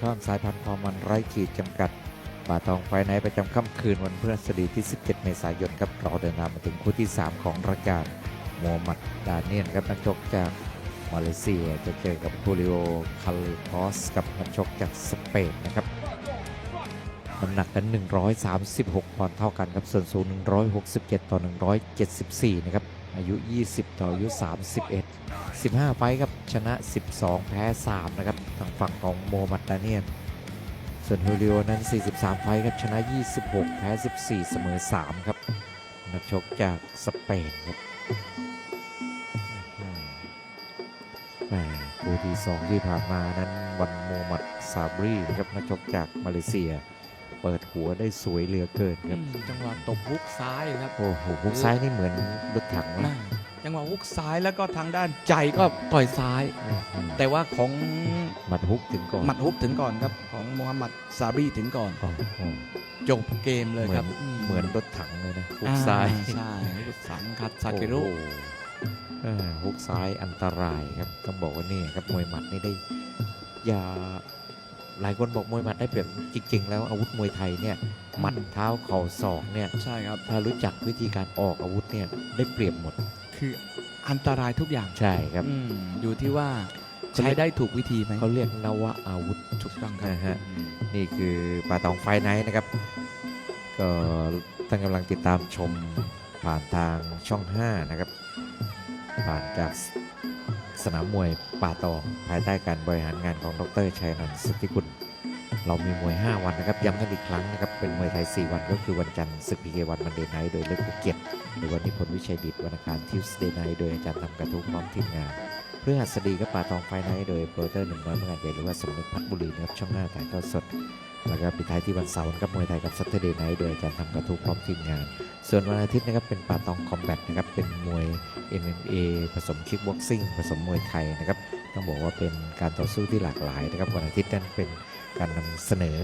ข้ามสายพันธุ์ความมันไร้ขีดจำกัดป่าตองไฟในประจำค่ำคืนวันพฤหัสบดีที่ 17 เมษายนครับเราเดินทางมาถึงคู่ที่ 3 ของรายการโมฮัมหมัดดาเนียนครับนักชกจากมาเลเซียจะเจอกับคูริโอคาลิคอสกับนักชกจากสเปนนะครับน้ำหนักกัน 136 ปอนด์เท่ากันครับ ส่วนสูง 167 ต่อ 174 นะครับ อายุ 20 ต่ออายุ 31 15 ไฟท์ครับ ชนะ 12 แพ้ 3 นะครับ ทางฝั่งของโมฮัมหมัดดาเนียน ส่วนฮูริโอนั้น 43 ไฟท์ครับ ชนะ 26 แพ้ 14 เสมอ 3 ครับ นักชกจากสเปนครับอื้อหือแหม่คู่ที่ 2 ที่ผ่านมานั้นวันโมฮัมหมัดซาบรีนะครับนักชกจากมาเลเซีย เปิดหัวได้สวยเหลือเกินครับ จังหวะตบฮุกซ้ายครับ โอ้โหฮุกซ้ายนี่เหมือนรถถังน่านะ จังหวะฮุกซ้ายแล้วก็ทางด้านใจก็ต่อยซ้ายอื้อหือแต่ว่าของหมัดฮุกถึงก่อนหมัดฮุกถึงก่อนครับ ของโมฮัมหมัดซาบรีถึงก่อนโอ้โหจบเกมเลยเหมืคอรันบเหมือนรถถังเลยนะฮุกอ่ซ้ายใช่ฮุกสังคัดซาเกโรุโอ้โหเออฮุกซ้ายอันตรายครับต้องบอกว่านี่ครับมวยหมัดนี่ได้อย่าหลายคนบอกมวยหมัดได้เปรียบจริง ๆ แล้วอาวุธมวยไทยเนี่ยหมัดเท้าเข่าศอกเนี่ยใช่ครับถ้ารู้จักวิธีการออกอาวุธเนี่ยได้เปรียบหมด คืออันตรายทุกอย่างใช่ครับ อืมอยู่ที่ว่าเขาเรีใช้ยกได้ถูกวิธีไหมเขาเรียกนวอาวุธถูกต้องครับนะฮะ อืม นี่คือปาตองไฟไนท์นะครับ ก็ท่านกำลังติดตามชมผ่านทางช่อง 5 นะครับ ผ่านจากสสนามมวยป่าตองภายใต้การบริหารงานของดรชัยนันท์สุทธิกุลเรามีมวย 5 วันนะครับ ย้ำกันอีกครั้งนะครับ เป็นมวยไทย 4 วันก็คือวันจันทร์ศึกพีเกวันมันเดย์ไนท์โดยเล็กภูเก็ต หรือวันนิพนธ์วิชัยดิตวันอังคารทิวสเดย์ไนท์โดยอาจารย์ทำกระทุกพร้อมทีมงานเพื่อหัสดีก็ป่าตองไฟไนท์โดยโปรเตอร์หนึ่งร้อยเมื่องหญ่หรือว่าสมเด็จพัฒบุรีนะครับช่องหน้าถ่ายทอดสด แล้วก็ปิดท้ายที่วันเสาร์กับมวยไทยกับซัตเทอร์เดย์ไนท์โดยอาจารย์ทำกระทู้พร้อมทีมงาน ส่วนวันอาทิตย์นะครับเป็นป่าตองคอมแบทนะครับเป็นมวย MMA ผสมคิกบ็อกซิ่งผสมมวยไทยนะครับต้องบอกว่าเป็นการต่อสู้ที่หลากหลายนะครับวันอาทิตย์นั้นเป็นการนำเสนอ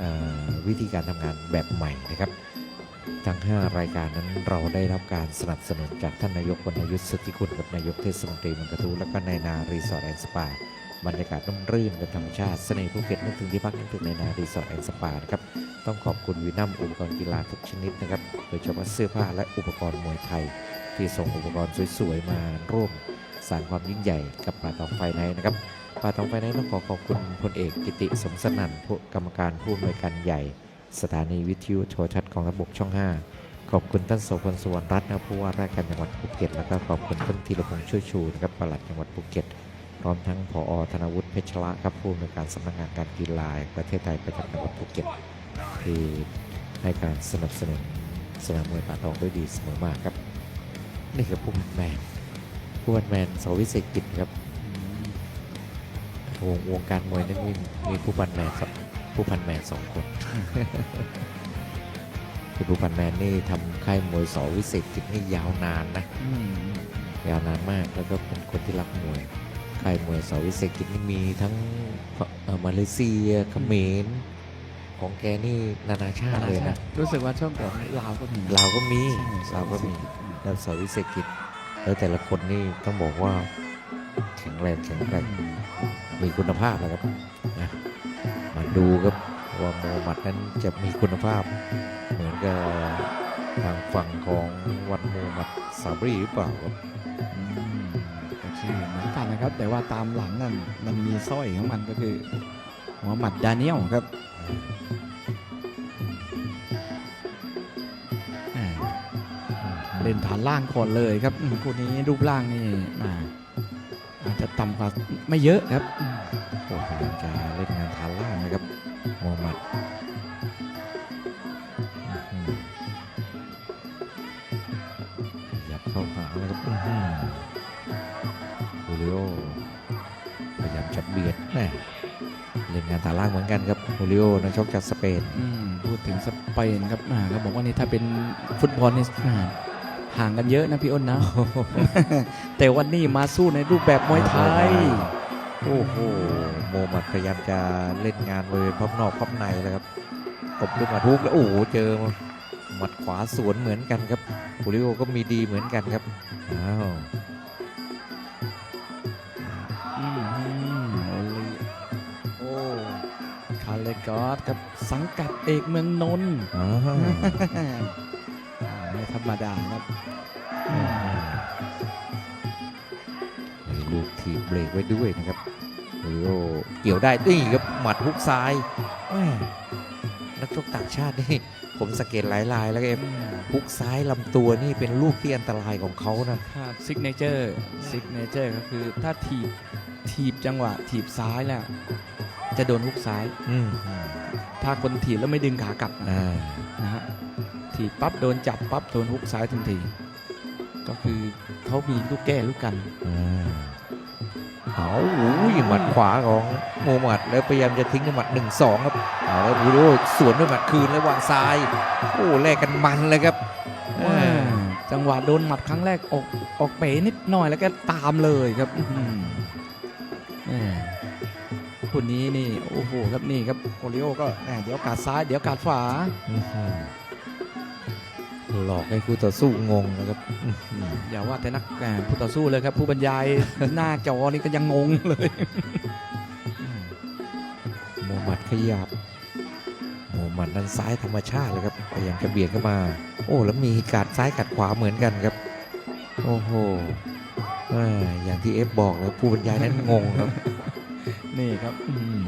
ออวิธีการทำงานแบบใหม่นะครับ ทั้ง 5 รายการนั้นเราได้รับการสนับสนุนจากท่านนายกวรรณยุทธ์สุทธิคุณกับนายกเทศมนตรีเมืองกระทูและก็นายนารีสอร์ทแอนด์สปาบรรยากาศร่มรื่นกับธรรมชาติเสน่ห์ภูเก็ตนึกถึงที่พักนึกถึงในนารีสอร์ทแอนด์สปานะครับต้องขอบคุณวีนัมอุปกรณ์กีฬาทุกชนิดนะครับโดยเฉพาะเสื้อผ้าและอุปกรณ์มวยไทย ที่ส่งอุปกรณ์สวยๆมาร่วมสร้างความยิ่งใหญ่กับป่าตองไฟในนะครับป่าตองไฟในต้องขอขอบคุณพลเอกกิติสมสนั่นผู้กรรมการผู้อำนวยการใหญ่ สถานีวิทยุโทรทัศน์กองทัพบกช่อง 5 ขอบคุณท่านโสพลสุวรรณรัตน์นะผู้ว่าราชการจังหวัดภูเก็ต แล้วก็ขอบคุณท่านธีรพงษ์ช่วยชูนะครับปลัดจังหวัดภูเก็ตพร้อมทั้งผอธนวุฒิเพชรละครับผู้อำนวยการสำนักงานการกีฬาประเทศไทยประจำจังหวัดภูเก็ตที่ให้การสนับสนุนสนามมวยป่าตองด้วยดีเสมอมาครับ นี่คือผู้บันแมนผู้บันแมนสวิเศษกิจครับวงวงการมวยนั้นมีมีผู้บันแมนครับ ผู้พันแมนสองคนคือผู้พันแมนนี่ทำค่ายมวยสวิเศษกิจนี่ยาวนานนะอืมยาวนานมากแล้วก็เป็นคนที่รักมวยค่ายมวยเสาวิเศษกิจนี่มีทั้งเอ่อมาเลเซียเขมรของแกนี่นานาชาติเลยนะรู้สึกว่าช่วงก่อนลาวก็มีลาวก็มีใช่ลาวก็มีแล้วเสาวิเศษกิจแล้วแต่ละคนนี่ต้องบอกว่าแข็งแรงแข็งแกร่งมีคุณภาพนะครับนะมา ดูครับว่าโมฮัมหมัดนั้นจะมีคุณภาพ เหมือนกับทางฝั่งของวันโมฮัมหมัดซาบรีหรือเปล่าครับอืมก็ชื่อเหมือนกันนะครับ แต่ว่าตามหลังนั่นมันมีสร้อยของมันก็คือหัวหมัดดาเนียลครับอ่าเล่นฐานล่างก่อนเลยครับอืมคู่นี้รูปร่างนี่อ่าอาจจะต่ำกว่าไม่เยอะครับอืมโอ้พยายามจะเล่นงานฐานล่างนะครับโมฮัมหมัดอื้อหือขยับเข้าหาแล้วครับอื้อหือฮูริโอพยายามจะเบียดแม่เล่นงานฐานล่างเหมือนกันครับฮูริโอนักชกจากสเปนอืมพูดถึงสเปนครับอ่าเขาบอกว่านี่ถ้าเป็นฟุตบอลนี่อ่าห่างกันเยอะนะพี่อ้นนะ แต่วันนี้มาสู้ในรูปแบบมวยไทย โอ้โหโมฮัมหมัดพยายามจะเล่นงานบริเวณพับนอกพับในเลยครับตบด้วยหมัดฮุกแล้วโอ้โหเจอหมัดขวาสวนเหมือนกันครับฮูริโอก็มีดีเหมือนกันครับอ้าวอืมโอ้ยโอ้เลกอสกับสังกัดเอกเมืองนนท์อ่าไม่ธรรมดาครับ มีลูกทีบเบรกไว้ด้วยนะครับโอริโอเกี่ยวได้นี่ครับหมัดฮุกซ้ายแม่นักชกต่างชาตินี่ผมสังเกตหลายลายแล้วก็เอ็มฮุกซ้ายลำตัวนี่เป็นลูกที่อันตรายของเขานะครับซิกเนเจอร์ซิกเนเจอร์ก็คือถ้าถีบถีบจังหวะถีบซ้ายแล้วจะโดนฮุกซ้ายอืมถ้าคนถีบแล้วไม่ดึงขากลับนะอ่านะฮะถีบปั๊บโดนจับปั๊บโดนฮุกซ้ายทันที ก็คือเขามีลูกแก้ลูกกันอ่า เอาอุ้ยหมัดขวาของโมหมัดแล้วพยายามจะทิ้งด้วยหมัดหนึ่งสองครับเอาแล้วบูโดสวนด้วยหมัดคืนแล้ววางซ้าย โอ้แลกกันมันเลยครับจังหวะโดนหมัดครั้งแรกออกออกเป๋นิดหน่อยแล้วก็ตามเลยครับคนนี้นี่โอ้โหครับนี่ครับโอริโอก็เดี๋ยวกาดซ้ายเดี๋ยวกาดขวา หือหลอกให้คู่ต่อสู้งงนะครับอื้อหืออย่าว่าแต่นักแหม่ผู้ต่อสู้เลยครับ ผู้บรรยายหน้าจอนี่ก็ยังงงเลยโมหมัดขยับโมหมัดนั้นซ้ายธรรมชาติเลยครับพยายามจะเบียดเข้ามา โอ้แล้วมีกัดซ้ายกัดขวาเหมือนกันครับ โอ้โหอ่าอย่างที่เอฟบอกเลยผู้บรรยายนั้นงงครับ นี่ครับอืม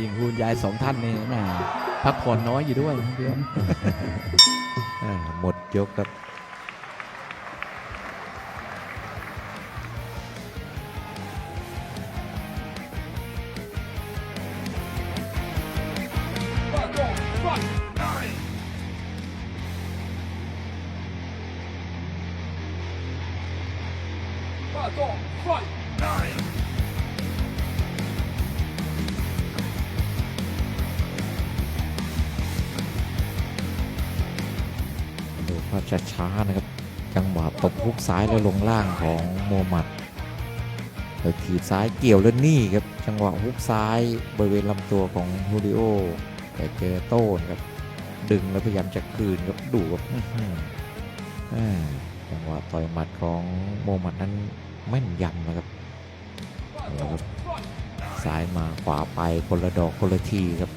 ยิงคุณยายสองท่านนี่แหม่ พักผ่อนน้อยอยู่ด้วยครับพี่อ้นอ่าหมดยกครับดูภาพ ช้าๆนะครับ จังหวะตบฮุกซ้ายแล้วลงล่างของโมหมัดแล้วถีบซ้ายเกี่ยวแล้วนี่ครับ จังหวะฮุกซ้ายบริเวณลำตัวของฮูริโอแต่เจอโต้นครับ ดึงแล้วพยายามจะคืนครับดูครับอื้อหืออ่าจังหวะต่อยหมัดของโมหมัดนั้นแม่นยำนะครับซ้ายมาขวาไปคนละดอกคนละทีครับ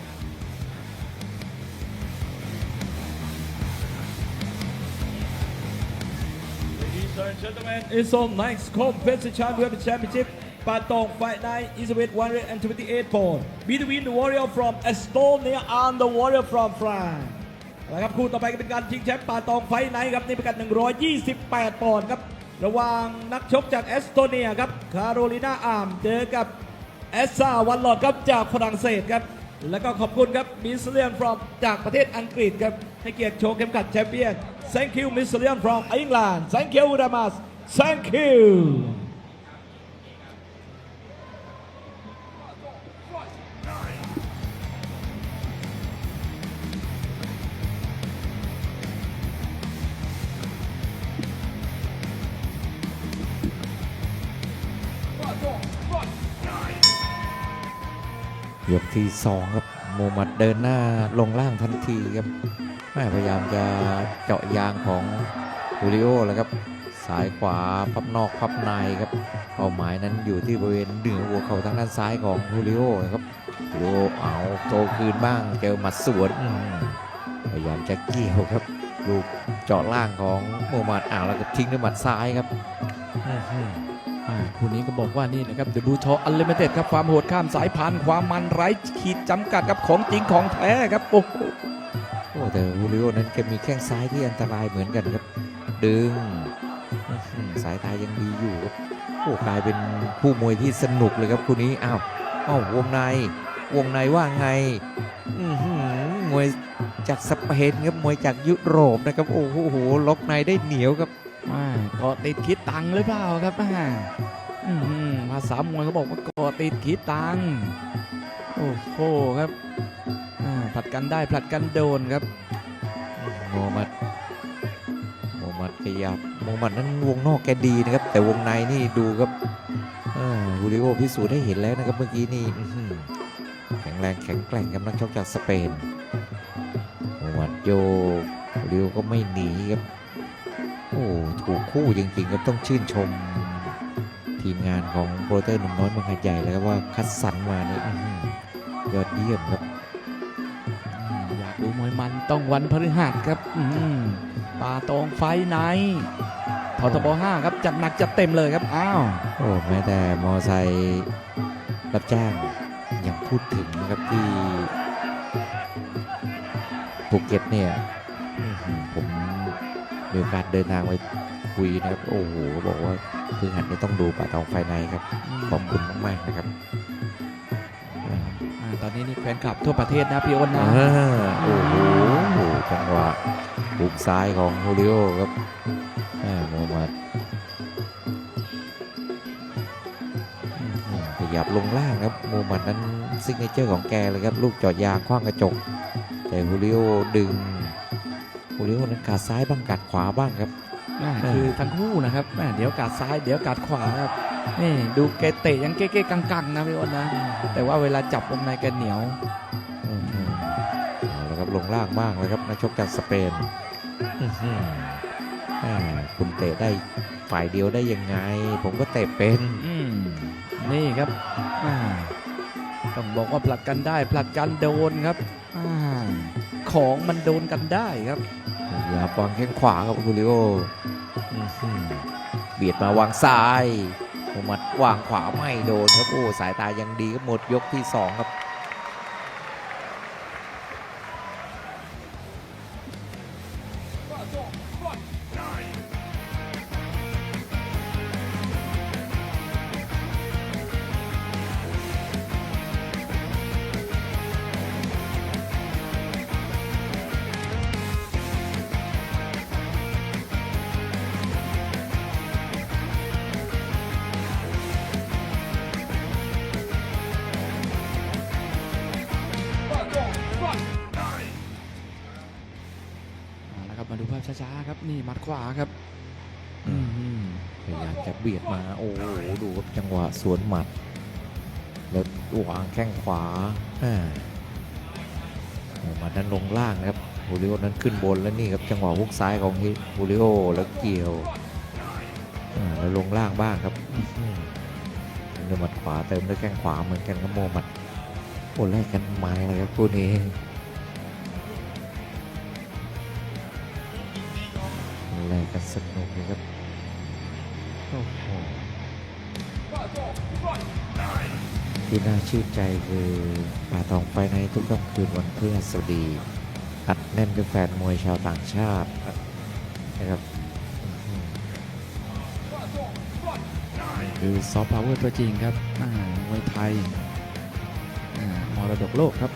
and gentlemen, it's on next competition. We have the championship. Patong Fight Night is with 128 pounds. Between the warrior from Estonia and the warrior from France. นะครับคู่ต่อไปก็เป็นการชิงแชมป์ปาตองไฟไนท์ครับนี่เป็นการ128 ปอนด์ครับ ระหว่างนักชกจากเอสโตเนียครับ คาโรลินาอาร์มเจอกับเอสซาวันลอดครับจากฝรั่งเศสครับ แล้วก็ขอบคุณครับมิสเลียนฟรอมจากประเทศอังกฤษครับ ให้เกียรติโชว์เข็มขัดแชมเปี้ยน thank you มิสเลียน from England thank you ดามัส thank you ทีสองครับโมมัดเดินหน้าลงล่างทันทีครับแม่พยายามจะเจาะยางของฮูริโอแล้วครับสายขวาพับนอกพับในครับเป้าหมายนั้นอยู่ที่บริเวณเหนือหัวเข่าทางด้านซ้ายของฮูริโอนะครับฮูริโอเอาโตคืนบ้างเจอหมัดสวนพยายามจะเกี่ยวครับลูกเจาะล่างของโมมัดอ่าวแล้วก็ทิ้งด้วยหมัดซ้ายครับ คู่นี้ก็บอกว่านี่นะครับ The Blue Talk Unlimited ครับความโหดข้ามสายพันธุ์ความมันไร้ขีดจำกัดกับของจริงของแท้ครับโอ้โหแต่ฮูริโอนั้นแกมีแข้งซ้ายที่อันตรายเหมือนกันครับ ดึงสายตายังดีอยู่โอ้กลายเป็นคู่มวยที่สนุกเลยครับคู่นี้อ้าวอ้าววงในวงในว่าไงมวยจากสเปนครับมวยจากยุโรปนะครับโอ้โหล็อกในได้เหนียวครับ อ่าก็ติดคิดตังหรือเปล่าครับอ่าอื้อหือภาษามวยเขาบอกว่าก็ติดคิดตังโอ้โหครับอ่าผลัดกันได้ผลัดกันโดนครับโมมัดโมมัดขยับโมมัดนั้นวงนอกแกดีนะครับ แต่วงในนี่ดูครับอูริโอพิสูจน์ให้เห็นแล้วนะครับเมื่อกี้นี่อือหือแข็งแรงแข็งแกร่งครับนักชกจากสเปนโมมัดโยกฮูริโอก็ไม่หนีครับ โอ้ถูกคู่จริงๆครับต้องชื่นชมททีมงานของโปรเตอร์หนุ่มน้อยเมืองหาดใหญ่แล้วครับว่าคัดสรรมาเนี่ยอื้อหือยอดเยี่ยมครับ อยากดูมวยมันต้องวันพฤหัสครับอืมป่าตองไฟท์ไนท์ททบ5ครับจัดหนักจัดเต็มเลยครับอ้าวโอ้แม้แต่มอไซค์รับจ้างยังพูดถึงนะครับที่ภูเก็ตเนี่ยอื้อหือผม มีโอกาสเดินทางไปคุยนะครับ โอ้โหบอกว่าคือหันนี้ต้องดูป่าตองไฟในครับ ขอบคุณมากๆนะครับอ่าอ่าตอนนี้นี่แฟนคลับทั่วประเทศนะพี่อ้นนะ อ่าโอ้โหจังหวะบุกซ้ายของฮูริโอครับอ่าโมฮัมหมัดอื้อหือขยับลงล่างครับโมฮัมหมัดนั้นซิกเนเจอร์ของแกเลยครับ ลูกเจอดยางคว้างกระจก แต่ฮูริโอดึง ฮูริโอนั้นกัดซ้ายบ้างกัดขวาบ้างครับอ่าคือทั้งคู่นะครับแม่เดี๋ยวกาดซ้ายเดี๋ยวกาดขวาครับนี่ดูแกเตะยังเก๊ๆกังๆนะพี่อ้นนะแต่ว่าเวลาจับวงในแกเหนียวอื้อหือเอาละครับลงล่างบ้างเลยครับนักชกจากสเปนอื้อหืออ่าคุณเตะได้ฝ่ายเดียวได้ยังไง ผมก็เตะเป็นอืมนี่ครับอ่า ต้องบอกว่าผลัดกันได้ผลัดกันโดนครับอาของมันโดนกันได้ครับอย่าวางแข้งขวาครับคูริโออื้อหือเบียดมาวางซ้ายโมมัดวางขวาไม่โดนครับโอ้สายตายังดีครับหมดยกที่สองครับ ครับมาดูภาพช้าๆครับนี่หมัดขวาครับอือืมมพยายามจะเบียดมาโอ้โหดูครับจังหวะสวนหมัดแล้ววางแข้งขวาอ่าโอ้มานั้นลงล่างนะครับฮูริโอนั้นขึ้นบนแล้วนี่ครับจังหวะฮุกซ้ายของฮูริโอแล้วเกี่ยวอ่าแล้วลงล่างบ้างครับอื้อหือเดินหมัดขวาเติมด้วยแข้งขวาเหมือนกันครับโมหมัดโอ้แลกกันมาเลยครับคู่นี้ แลกกันสนุกเลยครับโอ้โหที่น่าชื่นใจคือป่าทองไฟในทุกค่ำคืนวันพฤหัสบดีอัดแน่นด้วยแฟนมวยชาวต่างชาตินะครับอื้อหือคือซอฟต์พาวเวอร์ตัวจริงครับอ่ามวยไทยอ่ามรดกโลกครับ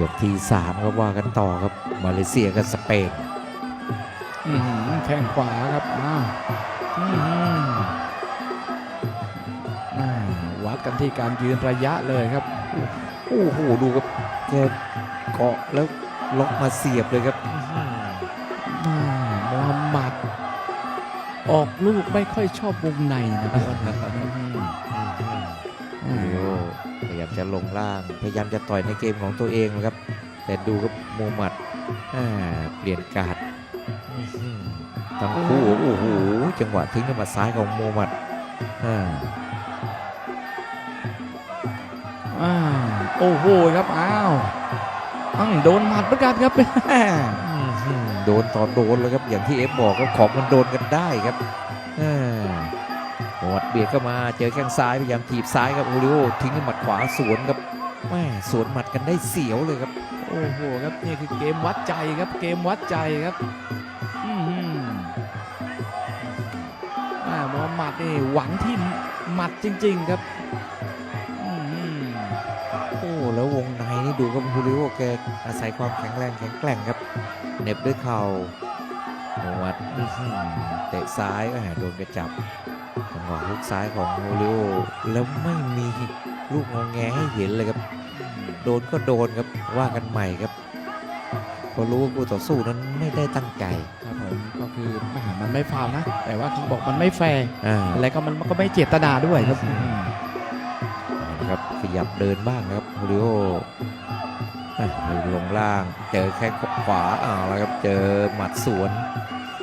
ยกที่สามครับว่ากันต่อครับมาเลเซียกับสเปนอื้อหือแข้งขวาครับอ้าวอื้อหืออ่าวัดกันที่การยืนระยะเลยครับโอ้โหดูครับแกเกาะแล้วล็อกมาเสียบเลยครับอื้อหืออ่าโมฮัมหมัดออกลูกไม่ค่อยชอบวงในนะครับอืมโอ้โหพ ยายามจะลงล่างพยายามจะต่อยในเกมของตัวเองนะครับ แต่ดูครับโมหมัดอ่าเปลี่ยนการ์ดอื้อหือทั้งคู่โอ้โหจังหวะทิ้งด้วยหมัดซ้ายของโมหมัดอ่าอ่าโอ้โหครับอ้าวอังโดนหมัดเหมือนกันครับอื้อหือโดนต่อโดนเลยครับอย่างที่เอฟบอกครับของมันโดนกันได้ครับอ่าโม หมัดเบียดเข้ามาเจอแข้งซ้ายพยายามถีบซ้ายครับโอริโอทิ้งด้วยหมัดขวาสวนครับแม่สวนหมัดกันได้เสียวเลยครับ โอ้โหครับนี่คือเกมวัดใจครับ เกมวัดใจครับอือหืออ่าโมฮัมหมัดนี่หวังที่หมัดจริง ๆครับอื้อหือโอ้แล้ววงในนี่ดูครับฮูริโอแกอาศัยความแข็งแรงแข็งแกร่งครับเหน็บด้วยเข่าโมวัดอื้อหือเตะซ้ายก็หาโดนกระจับ จังหวะฮุกซ้ายของฮูริโอแล้วไม่มีลูกงอแงให้เห็นเลยครับ โดนก็โดนครับว่ากันใหม่ครับเพราะรู้ว่าคู่ต่อสู้นั้นไม่ได้ตั้งใจครับผมก็คือแหม่มันไม่ฟาวล์นะ แต่ว่าเขาบอกมันไม่แฟร์อ่าอะไรก็มันมันก็ไม่เจตนาด้วยครับอืมนะครับขยับเดินบ้างครับฮูริโออะลงล่างเจอแข้งขวาอ้าวแล้วครับเจอหมัดสวน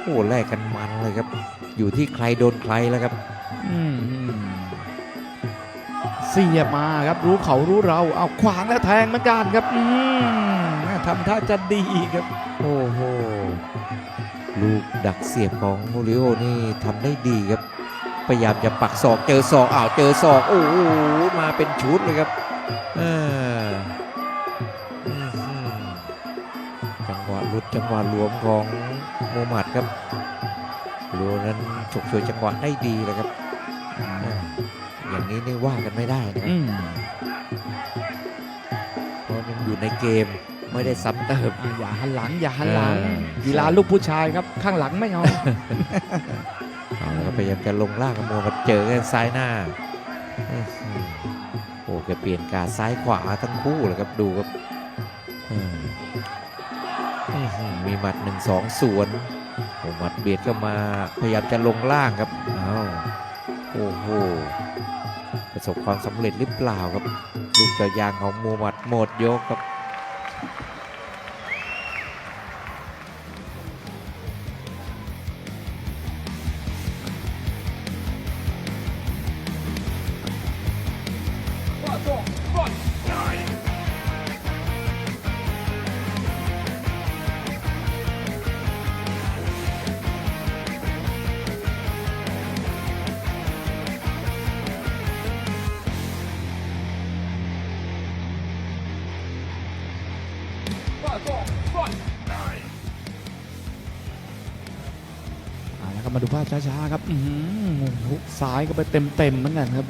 โอ้แลกกันมันเลยครับ อยู่ที่ใครโดนใครแล้วครับอืมเสียบมาครับรู้เขารู้เราเอาขวางแล้วแทงเหมือนกันครับอืมทำท่าจะดีครับ โอ้โหลูกดักเสียบของโมริโอนี่ทำได้ดีครับ พยายามจะปักศอกเจอศอกอ้าวเจอศอกโอ้โหมาเป็นชุดเลยครับอ่าอื้อหือจังหวะหลุดจังหวะหลวมของโมหมัดครับ โรนั้นฉกฉวยจังหวะได้ดีเลยครับอ่าอย่างนี้นี่ว่ากันไม่ได้นะครับอืมเพราะยังอยู่ในเกมไม่ได้ซ้ำเติมอะอย่าหันหลังอย่าหันหลังเออกีฬาลูกผู้ชายครับ ข้างหลังไม่เอาเอาแล้วก็พยายามจะลงล่างกับโมมาเจอกันซ้ายหน้าอื้อหือโอ้แกเปลี่ยนการซ้ายขวาทั้งคู่เลยครับดูครับอืมอื้อหือมีหมัดหนึ่งสองสวน โอ้หมัดเบียดเข้ามาพยายามจะลงล่างครับอ้าวโอ้โหประสบความสำเร็จหรือเปล่าครับ ลูกจอยางของมูมัดหมดยกครับ มาดูภาพช้าๆครับหุกซ้ายก็ไปเต็มๆเหมือนกันครับ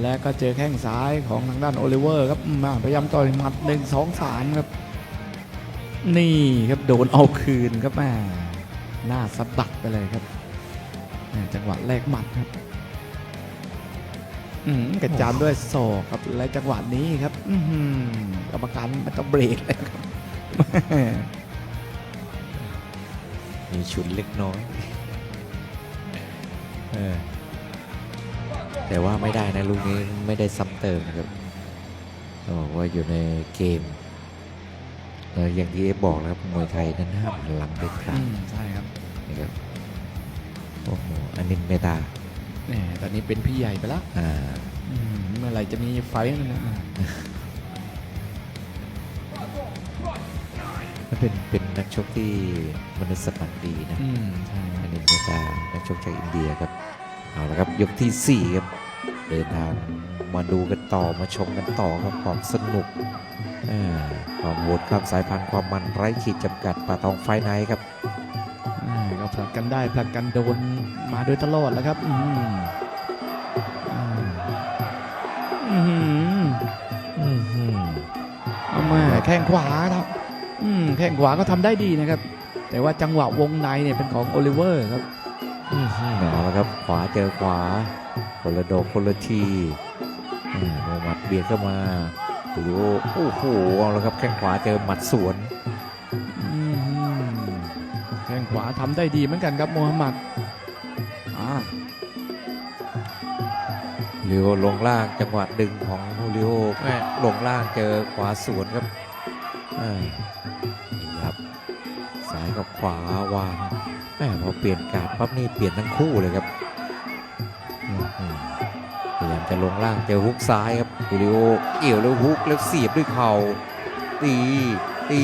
และก็เจอแข้งซ้ายของทางด้านโอลิเวอร์ครับมาพยายามต่อยหมัดหนึ่งสองสามครับ นี่ครับโดนเอาคืนครับแม่หน้าสะบัดไปเลยครับจังหวะแรกหมัดครับอืมกระจานด้วยศอกครับและจังหวะนี้ครับอือหือกรรมการมันต้องเบรกเลยครับมีชุนเล็กน้อย แต่ว่าไม่ได้นะลูกนี้ไม่ได้ซ้ำเติมนะครับต้องบอกว่าอยู่ในเกมเอออย่างที่เอฟบอกนะครับมวยไทยนั้นห้ามหันหลังเด็ดขาอืดมใช่ครับนะครับโอ้โหอันนินเมตาแหมตอนนี้เป็นพี่ใหญ่ไปแล้วอ่าอืมเมื่อไหร่จะมีไฟท์นะ เป็นเป็นนักชกที่มนุษย์สัมพันธ์ดีนะอืมใช่คอัรันบนินเมตานักชกจากอินเดียครับ เอาละครับยกที่สี่ครับ เดินทางมาดูกันต่อมาชมกันต่อครับความสนุกอ่าความโหดข้ามสายพันธุ์ความมันไร้ขีดจำกัดปาตองไฟไนท์ครับ อ่าก็ผลักกันได้ผลักกันโดนมาโดยตลอดแล้วครับอืมอ่าอืมอื้อหือเอามาแข้งขวาครับ อืมแข้งขวาก็ทำได้ดีนะครับ แต่ว่าจังหวะวงในเนี่ยเป็นของโอลิเวอร์ครับอื้อหือเอาละครับขวาเจอขวาคนละดอกคนละทีอ่าโมหมัดเบียดเข้ามาดูโอ้โหเอาละครับแข้งขวาเจอหมัดสวนอืมแข้งขวาทำได้ดีเหมือนกันครับโมฮัมหมัดอ่าเรียวลงล่างจังหวะดึงของฮูริโอแม่ลงล่างเจอขวาสวนครับ ขวาวางแม่พอเปลี่ยนการดปั๊บนี่เปลี่ยนทั้งคู่เลยครับอื้อหือพยายามจะลงล่างเจอฮุกซ้ายครับฮูริโอเกี่ยวแล้วฮุกแล้วเสียบด้วยเข่าตีตี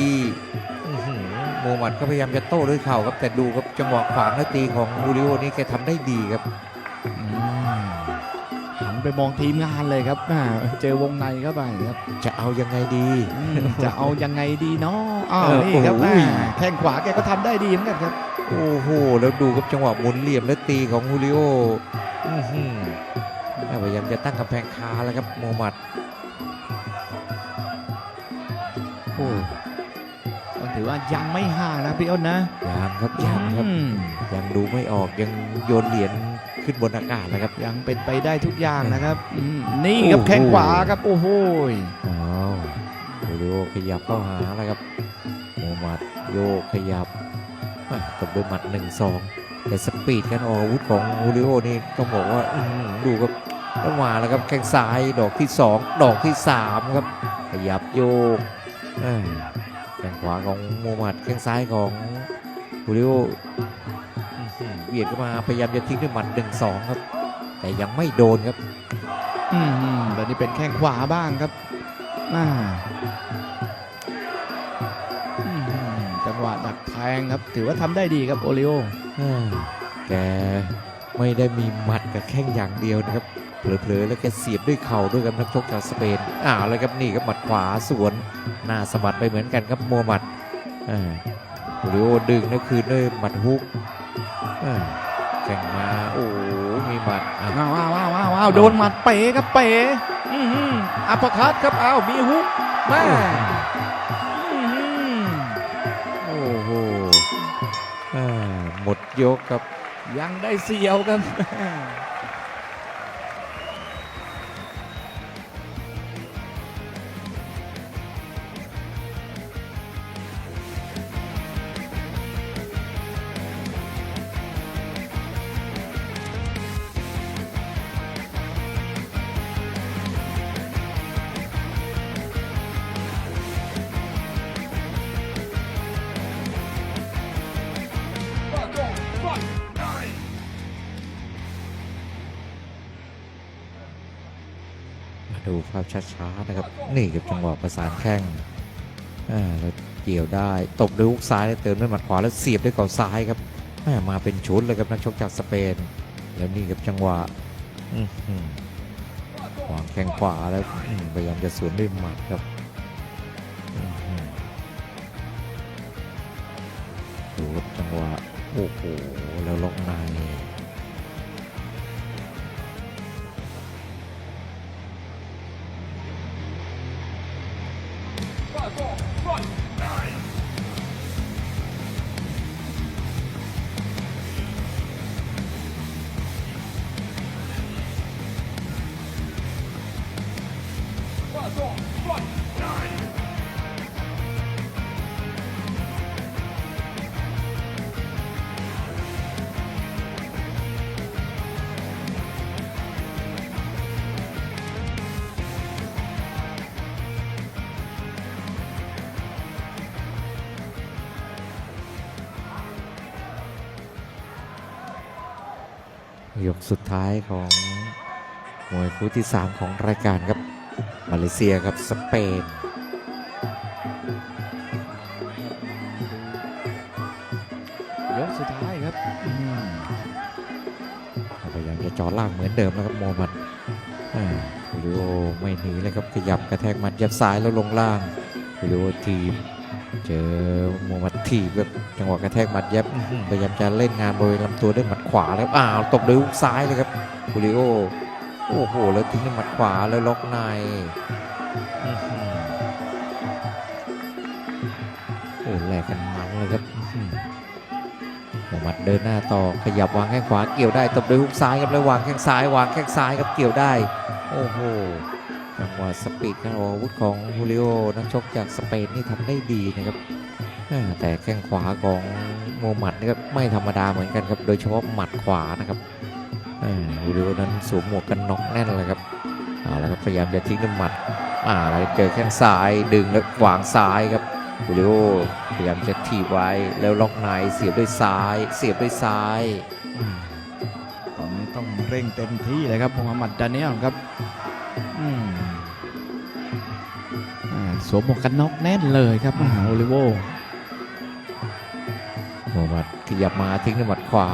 อื้อหือโมฮัมหมัดก็พยายามจะโต้ด้วยเข่าครับแต่ดูครับจังหวะขวางและตีของฮูริโอนี่แกทำได้ดีครับอืมหันไปมองทีมงานเลยครับอ่าเจอวงในเข้าไปครับ จะเอายังไงดีอืมจะเอายังไงดีเนาะ อ้าวเออนี่ครับโอ้แม่ยแข้งขวาแกก็ทำได้ดีเหมือนกันครับ โอ้โห แล้วดูครับจังหวะหมุนเหลี่ยมและตีของฮูริโออื้อหือพยายามจะตั้งกำแพงคาแล้วครับโมฮัมหมัดโอ้ก็ถือว่ายังไม่ห่างนะพี่อ้นนะยังครับยังครับอืมยังดูไม่ออกยังโยนเหรียญขึ้นบนอากาศนะครับ ยังเป็นไปได้ทุกอย่างนะครับอืมนี่ครับโอ้โหแข้งขวาครับโอ้โหอ้าวฮูริโอขยับเข้าหาแล้วครับโมัดโยกขยับตบด้วยหมัดหนึ่งสองแต่สปีดการออกอาวุธของฮูริโอนี่ต้องบอกว่าอือดูครับแล้วมาแล้วครับแข้งซ้ายดอกที่ 2 ดอกที่ 3 ครับ ขยับโยกแข้งขวาของโมฮัมหมัดแข้งซ้ายของฮูริโอบียดเข้ามาพยายามจะทิ้งด้วยหมัดหนึ่งสองครับ แต่ยังไม่โดนครับ อืมแล้วนี่เป็นแข้งขวาบ้างครับอ่า งหวะดักแทงครับ ถือว่าทำได้ดีครับโอริโออ่าแกไม่ได้มีหมัดกับแข้งอย่างเดียวนะครับเผลอๆแล้วแกเสียบด้วยเข่าด้วยครับนักชกจากสเปนอ้าวเลยครับนี่ครับหมัดขวาสวนหน้าสะบัดไปเหมือนกันครับโมวหมัดอ่าโอริโอดึงแล้วคืนด้วยหมัดฮุกอ่าแข่งมาโอ้โหมีหมัดอะว้าวว้าวว้าวว้าวว้าวโดนหมัดเป๋ครับเป๋อื้อหืออัปเปอร์คัตครับอ้าวมีฮุกแม่อื้ ยกครับ ยังได้เสียวครับาดูภาพช้าๆนะครับ นี่ครับจังหวะประสานแข้งอ่าแล้วเกี่ยวได้ตบด้วยฮุกซ้ายแล้วเติมด้วยหมัดขวาแล้วเสียบด้วยเข่าซ้ายครับแม่มาเป็นชุดเลยครับนักชกจากสเปน แล้วนี่ครับจังหวะอื้อหือวางแข้งขวาแล้วพยายามจะสวนด้วยหมัดครับอื้อหือดูครับจังหวะโอ้โหแล้วล็อกใน ยกสุดท้ายของมวยคู่ที่ 3 ของรายการครับ มาเลเซียกับสเปนยกสุดท้ายครับอืมพยายามจะเจอล่างเหมือนเดิมนะครับโมฮัมหมัดอ่าวิลิโอไม่หนีเลยครับขยับกระแทกหมัดยับซ้ายแล้วลงล่างวิลิโอทีบ เจอโมฮัมหมัดทีบแบบจังหวะกระแทกหมัดยับอื้อหือพยายามจะเล่นงานบริเวณลำตัวด้วยหมัดขวาแล้วอ้าวตบด้วยฮุกซ้ายเลยครับวิลิโอโอ้โหแล้วทิ้งด้วยหมัดขวาแล้วล็อกในอื้อหือโอ้แลกกันมันเลยครับอื้อหือโมฮัมหมัดเดินหน้าต่อขยับวางแข้งขวาเกี่ยวได้ตบด้วยฮุกซ้ายครับแล้ววางแข้งซ้ายวางแข้งซ้ายครับเกี่ยวได้ โอ้โหจัง หวะสปีดการออกอาวุธของฮูลิโอนักชกจากสเปนนี่ทำได้ดีนะครับแต่แข้งขวาของโมมหมัดนี่ก็ไม่ธรรมดาเหมือนกันครับ โดยเฉพาะหมัดขวานะครับฮูลิโอนั้นสวมหมวกกันน็อกแน่นเลยครับเอาละครับพยายามจะทิ้งด้วยหมัดอ่าแล้วเจอแข้งซ้ายดึงแล้ววางซ้ายครับฮูลิโอพยายามจะถีบไว้แล้วล็อกในเสียบด้วยซ้าย เสียบด้วยซ้ายตอนนี้ต้องเร่งเต็มที่เลยครับโมฮัมหมัดดาเนียลครับ อืม สวมหมวกกันน็อกแน่นเลยครับมหาโอลิโวโมฮัมหมัดขยับมาทิ้งด้วยหมัดขวา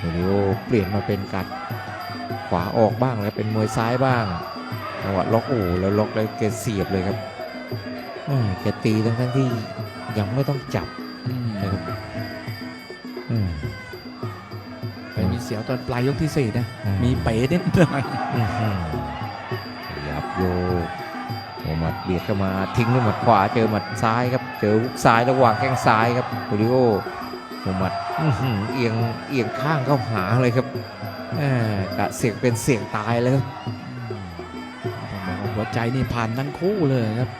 ฮูลิโอเปลี่ยนมาเป็นกัดขวาออกบ้างแล้วเป็นมวยซ้ายบ้างจังหวะล็อกโอ้แล้วล็อกแล้วแกเสียบเลยครับอ่าแกตีทั้งทั้งๆที่ยังไม่ต้องจับอืมนะครับอืมไปมีเสียวตอนปลายยกที่สี่นะอ่ามีมีเป๋นิดหน่อยอื้อหือขยับ โยโอมหมัดเบียดเข้ามาทิ้งด้วยหมัดขวาเจอหมัดซ้ายครับเจอฮุกซ้ายแล้ววางแข้งซ้ายครับโอริโอโอมหมัดเอียงเอียงข้างเข้าหาเลยครับกะเสียงเป็นเสียงตายเลยครับหัวใจนี่ผ่านทั้งคู่เลยครับ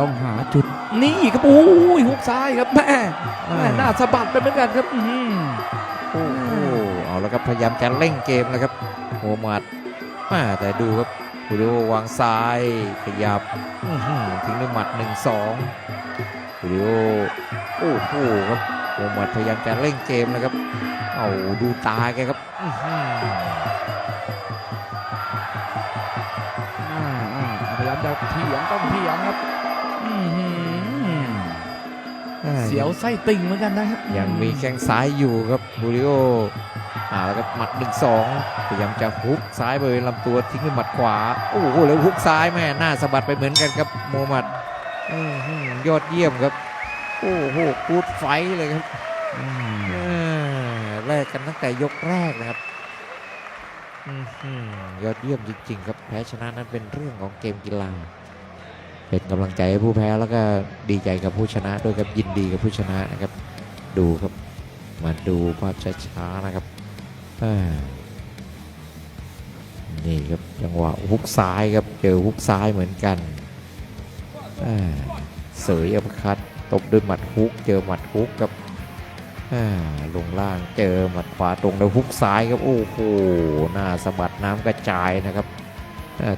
ต้องหาจุดนี่ครับโอ้ยฮุกซ้ายครับแม่แม่หน้าสะบัดไปเหมือนกันครับอื้อหือโอ้โหเอาแล้วครับพยายามจะเร่งเกมแล้วครับโมฮัมหมัดแม่แต่ดูครับคูริโอวางซ้ายขยับอื้อหือทิ้งด้วยหมัดหนึ่งสองคูริโอโอ้โหครับโมมัดพยายามจะเร่งเกมนะครับเอาดูตาแกครับอื้อหืออ่าอ่าพยายามจะเถียงต้องเถียงครับอื้อหืออ่า เสียวไส้ติ่งเหมือนกันนะครับ ยังมีแข้งซ้ายอยู่ครับบูริโออ่าแล้วก็หมัดหนึ่งสองพยายามจะฮุกซ้ายบริเวณลำตัวทิ้งด้วยหมัดขวา โอ้โหแล้วฮุกซ้ายแม่หน้าสะบัดไปเหมือนกันครับโมฮัมหมัดอื้อหือยอดเยี่ยมครับ โอ้โหกูดไฟท์เลยครับอืมอ่าแลกกันตั้งแต่ยกแรกนะครับอื้อหือยอดเยี่ยมจริงๆครับแพ้ชนะนั้นเป็นเรื่องของเกมกีฬา เป็นกำลังใจให้ผู้แพ้แล้วก็ดีใจกับผู้ชนะด้วยครับยินดีกับผู้ชนะนะครับ ดูครับมาดูภาพช้าๆนะครับนี่ครับจังหวะฮุกซ้ายครับเจอฮุกซ้ายเหมือนกันเสยอัปคัตตบด้วยหมัดฮุกเจอหมัดฮุกครับลงล่างเจอหมัดขวาตรงแล้วฮุกซ้ายครับโอ้โหหน้าสะบัดน้ำกระจายนะครับ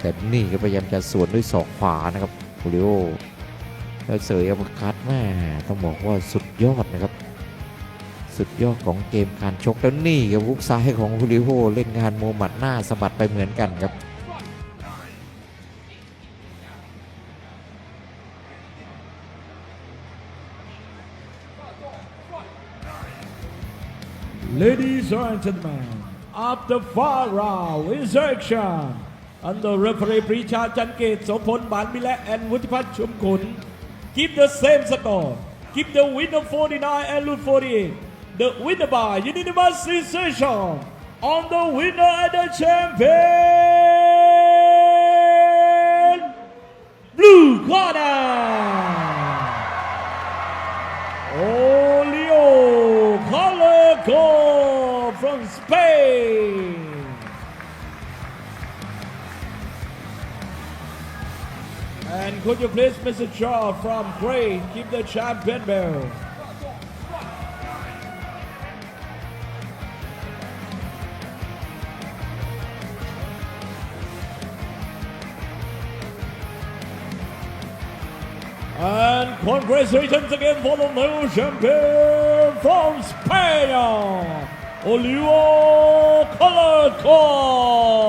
แต่นี่ก็พยายามจะสวนด้วยศอกขวานะครับ คูริโอแล้วเสยอัปคัตแม่ต้องบอกว่าสุดยอดนะครับ สุดยอดของเกมการชกแล้วนี่ครับฮุกซ้ายของฮูริโฮเล่นงานโมหมัดหน้าสะบัดไปเหมือนกันครับ Ladies and gentlemen, after far round insurrection, under referee Pricha Jankit, Sopon Banmile and Wutipat Chumkun, keep the same score. Keep the winner 49 and lose 48. The winner by unanimous decision on the winner and the champion, blue corner. Could you please, Mr. Shaw from Crane, keep the champion belt? And congratulations again for the new champion from Spain, Olio Colaco.